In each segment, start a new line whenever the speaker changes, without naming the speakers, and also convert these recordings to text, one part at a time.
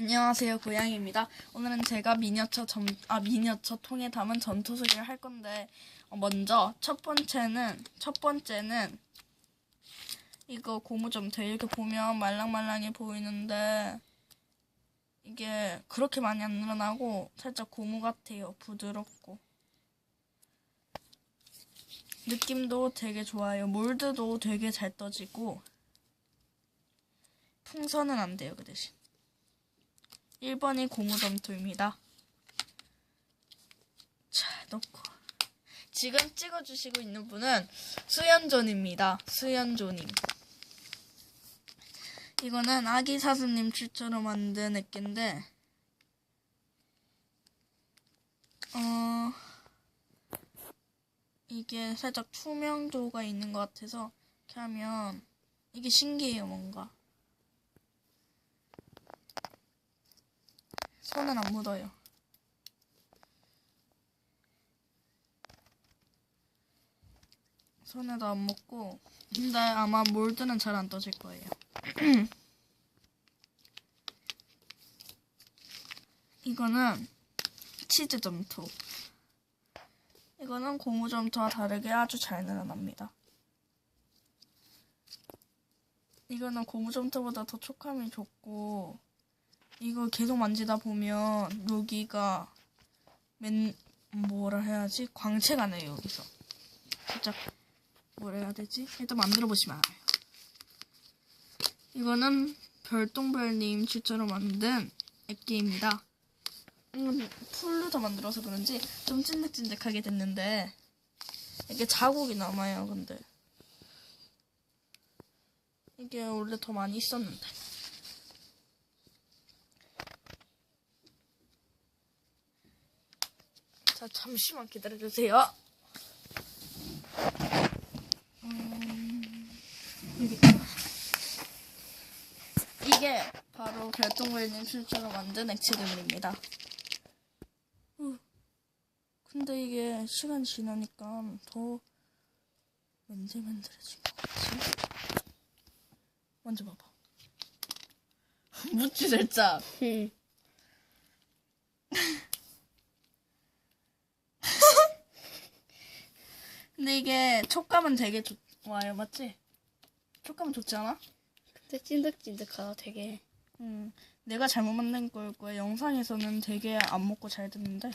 안녕하세요 고양이입니다. 오늘은 제가 미니어처 점, 아 미니어처 통에 담은 전투 소개를 할 건데 어, 먼저 첫 번째는 첫 번째는 이거 고무점토 이렇게 보면 말랑말랑해 보이는데 이게 그렇게 많이 안 늘어나고 살짝 고무 같아요. 부드럽고 느낌도 되게 좋아요. 몰드도 되게 잘 떠지고 풍선은 안 돼요 그 대신. 1번이 고무점토입니다. 자, 넣고. 지금 찍어주시고 있는 분은 수연존입니다. 수연존님. 이거는 아기 사슴님 출처로 만든 액기인데, 어, 이게 살짝 투명도가 있는 것 같아서, 이렇게 하면, 이게 신기해요, 뭔가. 손은 안 묻어요. 손에도 안 묻고 근데 아마 몰드는 잘 안 떠질 거예요. 이거는 치즈 점토. 이거는 고무 점토와 다르게 아주 잘 늘어납니다. 이거는 고무 점토보다 더 촉감이 좋고 이거 계속 만지다 보면 여기가 맨 뭐라 해야지? 광채가 나요 여기서. 살짝 뭐라 해야 되지? 일단 만들어 보시면 알아요. 이거는 별똥별님 실제로 만든 액기입니다. 이건 풀로 더 만들어서 그런지 좀 찐득찐득하게 됐는데 이게 자국이 남아요 근데. 이게 원래 더 많이 있었는데 자, 잠시만 기다려주세요. 음. 이게 바로 별똥별님 실제로 만든 액체괴물입니다. 후. 근데 이게 시간 지나니까 더 맨들맨들해진 것 같지? 만져봐봐. 묻지 살짝. 근데 이게 촉감은 되게 좋아요, 맞지? 촉감은 좋지 않아?
근데 찐득찐득하다 되게
음, 내가 잘못 만든 걸 거야. 영상에서는 되게 안 먹고 잘 듣는데.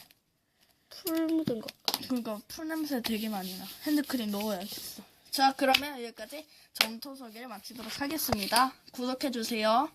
풀 묻은 것 같아.
그러니까 풀 냄새 되게 많이 나. 핸드크림 넣어야겠어. 자, 그러면 여기까지 점토 소개를 마치도록 하겠습니다. 구독해주세요.